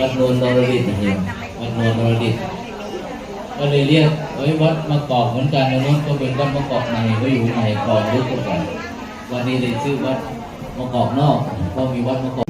วัดโนนนรดิตนะครับวัดโนนนรดิตก็เลยเรียกไว้วัดมะกอกเหมือนกันนะนู้นก็เป็นวัดมะกอกในก็อยู่ในกองรูปกันวันนี้เลยชื่อวัดมะกอกนอกก็มีวัดมะกอก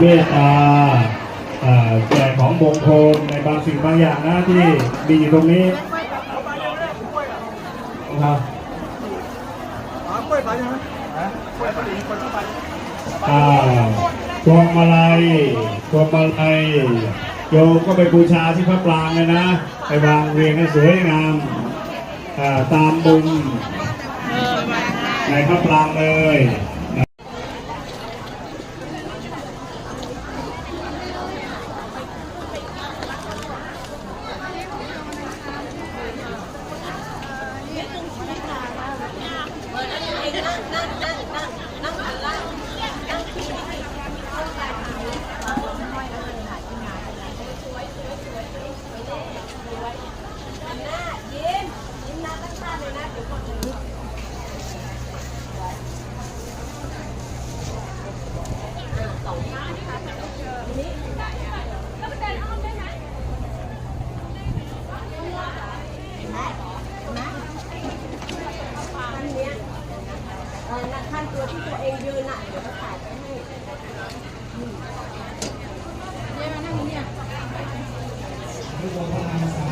เมตตาแจกของมงคลในบางสิ่งบางอย่างนะที่มีอยู่ตรงนี้นะครับพวงมาลัยพวงมาลัย โยมก็ไปบูชาที่พระปรางเลยนะ ไปวางเรียงให้สวยงามตามบุญในพระปรางเลยเออนะ ขั้นตัวที่ตัวเองยืนน่ะเดี๋ยวเขาถ่ายไว้ให้ทุกคนทุกท่านนะ